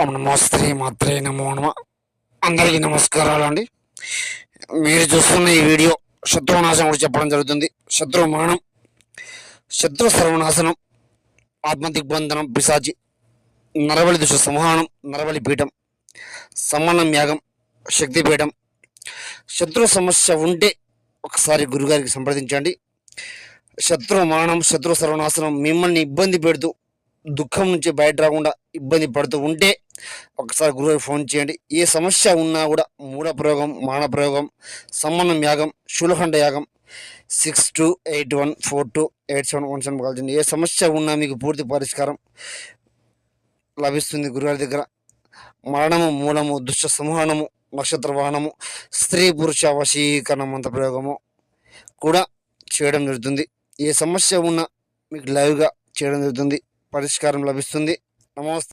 ఓం నమో శ్రీ మాత్రే నమో నమ. అందరికీ నమస్కారాలు అండి మీరు చూస్తున్న ఈ వీడియో శత్రునాశనం గురించి చెప్పడం జరుగుతుంది. శత్రు మరణం శత్రు సర్వనాశనం ఆత్మ దిగ్బంధనం పిశాచి నరబలి దుష్ట సంహానం నరబలి పీఠం సమానం యాగం శక్తిపీఠం శత్రు సమస్య ఉంటే ఒకసారి గురుగారికి సంప్రదించండి. శత్రు మరణం శత్రు సర్వనాశనం మిమ్మల్ని ఇబ్బంది పెడుతూ దుఃఖం నుంచి బయట రాకుండా ఇబ్బంది పడుతూ ఉంటే ఒకసారి గురువు ఫోన్ చేయండి. ఏ సమస్య ఉన్నా కూడా మూల ప్రయోగం మాన ప్రయోగం సమ్మనం యాగం శూలఖండ యాగం six two eight one four two eight seven one seven call ఏ సమస్య ఉన్నా మీకు పూర్తి పరిష్కారం లభిస్తుంది గురుగారి దగ్గర. మరణము మూలము దుష్ట సంహానము నక్షత్ర వాహనము స్త్రీ పురుష వశీకరణ మంత్ర ప్రయోగము కూడా చేయడం జరుగుతుంది. ఏ సమస్య ఉన్నా మీకు లైవ్గా చేయడం జరుగుతుంది. పరిష్కారం లభిస్తుంది. నమస్తే.